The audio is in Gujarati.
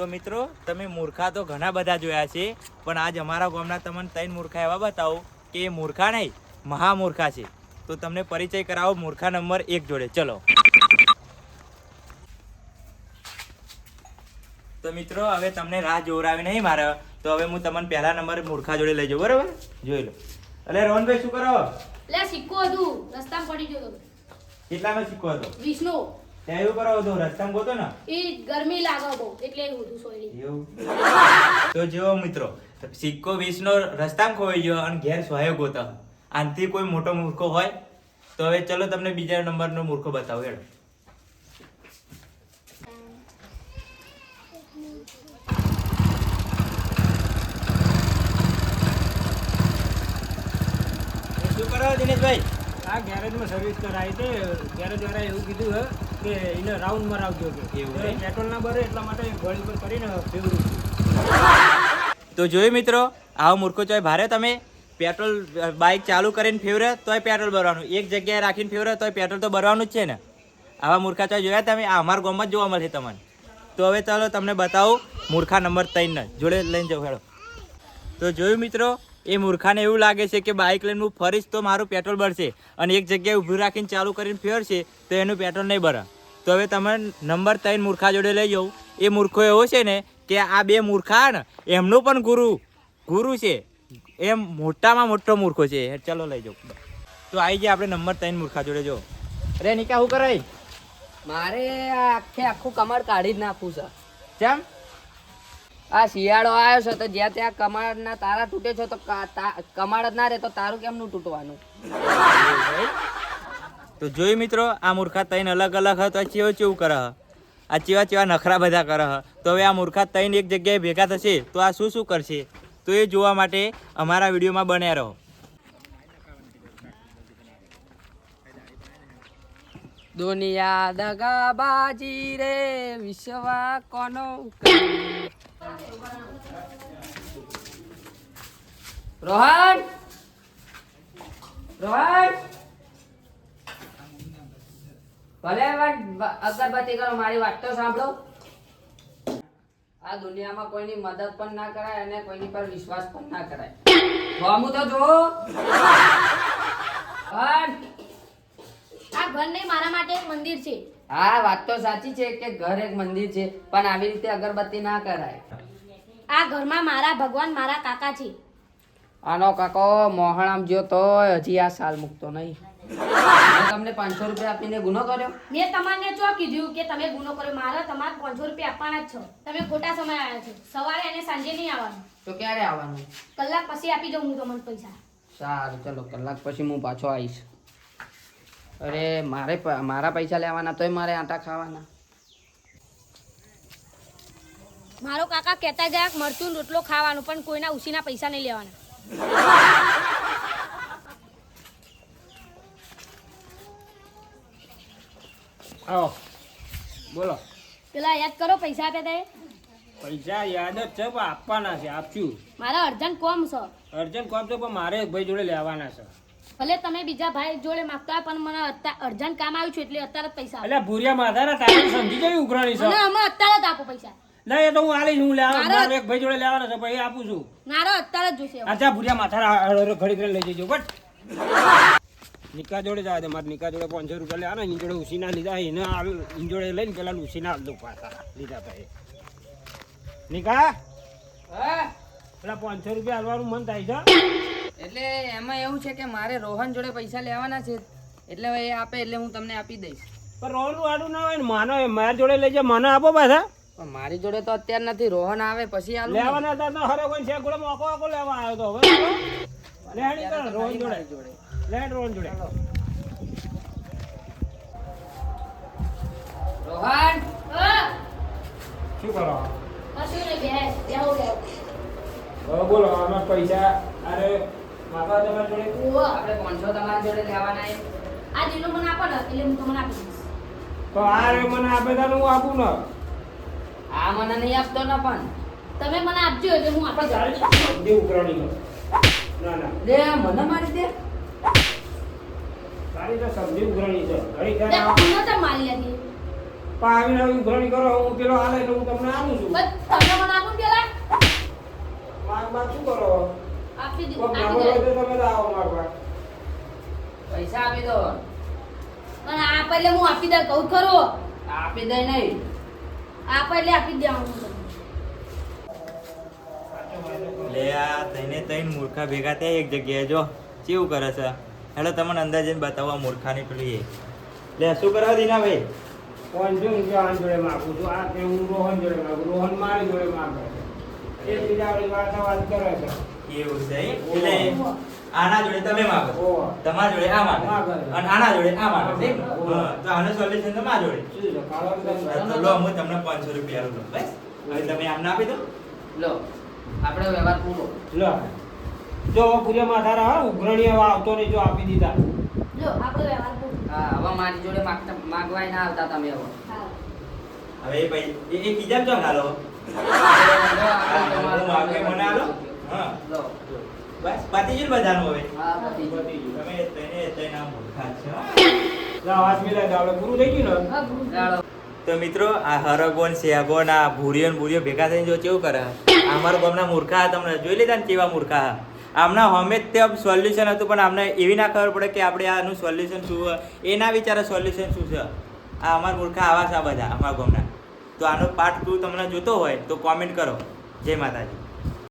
તો મિત્રો તમે મૂર્ખા તો ઘણા બધા જોયા છે પણ આજ અમારા ગામના તમને ત્રણ મૂર્ખા એવા બતાવો કે એ મૂર્ખા નહીં મહામૂર્ખા છે. તો તમને પરિચય કરાવો મૂર્ખા નંબર એક જોડે. ચલો. તો મિત્રો હવે તમને રાહ જોવરાવી નહીં મારે. તો હવે હું તમને પહેલા નંબર મૂર્ખા જોડે લઈ જાઉં બરોબર? જોઈ લો. એટલે રોહનભાઈ શું કરો? એટલે સિક્કો હતું રસ્તામાં પડી ગયો કેટલાનો સિક્કો હતો? વિષ્ણુ ત્યાં એવું કરો તો રસ્તામાં ગોતો ને. એ ગરમી લાગે બહુ એટલે એવું હતું સોયરી એવું? તો જેવો મિત્રો સિક્કો વીસનો રસ્તામાં ખોવાઈ ગયો અને ઘેર સોયો ગોતા. આનથી કોઈ મોટો મૂર્ખો હોય? તો હવે ચલો તમને બીજા નંબરનો મૂર્ખો બતાવો હેડો. શું કરો દિનેશભાઈ? આ ગેરેજમાં સર્વિસ કરાવી છે. ગેરેજ વાળા એવું કીધું હે. કે એને રાઉન્ડ મરાવજો કે. પેટ્રોલ ના ભરે એટલા માટે ગળી પર કરીને ફેવરું તો જોયું મિત્રો આવો મૂર્ખો ચોય ભારે તમે. પેટ્રોલ બાઇક ચાલુ કરીને ફેવરે તોય પેટ્રોલ ભરવાનું. એક જગ્યાએ રાખીને ફેવરે તોય પેટ્રોલ તો ભરવાનું જ છે ને. આવા મૂર્ખા ચોય જોયા તમે? આ અમારા ગામમાં જ જોવા મળશે તમને. તો હવે ચાલો તમને બતાવું મૂર્ખા નંબર ત્રણ જોડે લઈને જાઉં હેડો. તો જોયું મિત્રો એ મૂર્ખાને એવું લાગે છે કે બાઇક લઈને હું ફરીશ તો મારું પેટ્રોલ ભરશે. અને એક જગ્યાએ ઊભું રાખીને ચાલુ કરીને ફેરશે તો એનું પેટ્રોલ નહીં ભરે. તો હવે તમે નંબર ત્રણ મૂર્ખા જોડે લઈ જાઉં એ મૂર્ખો એવો છે ને કે આ બે મૂર્ખા ને એમનું પણ ગુરુ ગુરુ છે. એમ મોટામાં મોટો મૂર્ખો છે. ચલો લઈ જાઉં તો આવી જાય આપણે નંબર ત્રણ મૂર્ખા જોડે જો. અરે નિકા શું કરાય મારે આખે આખું કમર કાઢી જ નાખવું છે. કેમ આ શિયાળો આવ્યો છે તો જ્યાં ત્યાં કમરના તારા તૂટે છે તો કમાડ જ ના રહે તો તારું કેમનું તૂટવાનું? તો જોયું મિત્રો, આ મૂર્ખા તૈન અલગ અલગ હતો ચેવું ચેવું કરે. આ ચેવા ચેવા નખરા બધા કરે. તો હવે આ મૂર્ખા તૈન એક જગ્યાએ ભેગા થશે, તો આ શું શું કરશે? તો એ જોવા માટે અમારા વિડીયોમાં બન્યા રહો. દુનિયા દગાબાજી રે વિશ્વા કોનો રોહન! રોહન! ભલે અગરબત્તી કરો મારી વાત તો સાંભળો. આ દુનિયામાં કોઈની મદદ પણ ના કરાય અને કોઈની પર વિશ્વાસ પણ ના કરાય. હોમું તો જો આ ઘર નહીં મારા માટે એક મંદિર છે. હા વાત તો સાચી છે કે ઘર એક મંદિર છે પણ આવી રીતે અગરબત્તી ના કરાય. આ ઘરમાં મારા ભગવાન મારા કાકા છે. આનો કાકો મોહણામ જ્યો તો હજી આ સાલ મૂકતો નહીં. તમને પાંચસો રૂપિયા આપીને ગુનો કર્યો? મેં તમને ચો કીધું કે તમે ગુનો કર્યો? મારે તમારે પાંચસો રૂપિયા આપવાના જ છો. તમે ખોટા સમય આવ્યા છો. સવારે અને સાંજે નહીં આવવાનું. તો ક્યારે આવવાનું? કલાક પછી આપી દઉં હું તમને પૈસા. સારું ચલો કલાક પછી હું પાછો આવીશ. અરે મારે મારા પૈસા લેવાના તોય મારે આટા ખાવાના. મારો કાકા કહેતા ગયા મરચું રોટલો ખાવાનું પણ કોઈના ઉસીના પૈસા નહીં લેવાના. આવો. બોલો. પેલા યાદ કરો પૈસા આપ્યા તે પૈસા યાદ જ છે પણ આપવાના છે આપશું મારા અર્જન્ટ કોમ છે. અર્જન્ટ કોમ છે પણ મારે એક ભાઈ જોડે લેવાના છે. ભલે તમે બીજા ભાઈ જોડે માંગતા હોય પણ મને અર્જન્ટ કામ આવ્યું છે એટલે અત્યારે જ પૈસા એટલે ભૂરિયા માધારા તારે સમજી ગઈ ઉઘરાણી છે. અમે અત્યારે જ આપો પૈસા. ના એ તો હું આલી હું લેવા મારે એક ભાઈ જોડે લેવાના છે ભાઈ આપું છું. મારો અત્યારે જ જોશે. અચ્છા ભૂરિયા માથા ઘડી ઘડી લઈ જજો બટ નિકા જોડે જાય મારે નિકા જોડે પાંચસો રૂપિયા લેવાના એની જોડે ઉસીના લીધા એને એની જોડે લઈને પેલા ઉસીના હાલ દઉં પાછા લીધા ભાઈ નિકા હા? પેલા પાંચસો રૂપિયા હાલવાનું મન થાય છે. એટલે એમાં એવું છે કે મારે રોહન જોડે પૈસા લેવાના છે એટલે એ આપે એટલે હું તમને આપી દઈશ. પણ રોનું આડું ના હોય ને માનો મારા જોડે લઈ જાય મને આપો પાછા. પણ મારી જોડે તો અત્યારે નથી રોહન આવે પછી આલું લેવાના હતા તો હરે કોઈ છે મોકો આખો લેવા આવ્યો તો હવે. લેણી રોહન જોડે. લે હેડ રોહન જોડે. રોહન? શું કરો? કશું નહીં, બે બેહો, બેહો. બોલો આમાં પૈસા અરે માતા તમારા જોડે. ઉવ્વ. આપણે પાંચસો તમારી જોડે લેવાના છે. આ જીલો મને આપો ને એટલે હું તમને આપી દઈશ. તો આ રે મને આપે તો હું આપું ને. આ મને નહીં આપતો ને પણ. તમે મને આપજો એટલે હું આપી પણ દઉં. તારી સમજી ના ના. લે આ મને મારી દે. તારી તો સમજી ઉઘરાણી છે. ઘડી તે તો મારી લીધી પણ આવીને આવી કરો હું પેલો હાલે એટલે હું તમને આપું છું. તમે મને આપો પેલા? માગ માગ શું કરો? આપી દો કોક આપી નંબર દો હોય તો તમે આવો માગવા પૈસા આપી દો. પણ એટલે હું આપી દઉં કહું ખરો. આપી દે નહીં. આપ એટલે આપી તમને. લે આ તને તઈને મૂર્ખા ભેગા થયા એક જગ્યાએ જો. કેવું કરે છે? એટલે તમને અંદર જઈને બતાવો આ મૂર્ખાની પેલી એ. લે શું કરવા દીના ભાઈ? કોણ જો હું આન જોડે માગું છું. આ કે હું રોહન જોડે માગું. રોહન મારી જોડે માગે છે. એ બીજા આપણી વાત વાત કરે છે. એવું છે એટલે આના જોડે તમે માગો તમાર જોડે આ માગે. અને આના જોડે આ માગે તો આનું સોલ્યુશન તો મારા જોડે. લો હું તમને પાંચસો રૂપિયા આલું બસ. હવે તમે આમને આપી દો. લો. આપણે વ્યવહાર પૂરો. લો. જો પૂરે માથા રહા ઉઘરણી હવે આવતો નહીં જો આપી દીધા. જો આપણો વ્યવહાર હા હવે મારી જોડે માગતા માગવાય ના આવતા તમે હવે હા. હવે એ ભાઈ એ એ કીધા જો હાલો? માગે મને હા. લો બસ પતી હવે? હા પતી. તમે છો આપણે પૂરું થઈ ગયું ને? હા, પૂરું. તો મિત્રો આ હરગોન શેગોન આ ભૂરિયો ભૂરિયો ભેગા થઈને જો કેવું કરે? અમારા ગામના મૂર્ખા તમને જોઈ લીધા ને કેવા મૂર્ખા આમના હમે તે સોલ્યુશન હતું, પણ અમને એવી ના ખબર પડે કે આપણે આનું સોલ્યુશન શું હોય. એ ના વિચારે સોલ્યુશન શું છે. આ અમારા મૂર્ખા આવા છે બધા, અમારા ગામના. તો આનો પાર્ટ ટુ તમને જોતો હોય, તો કોમેન્ટ કરો. જય માતાજી.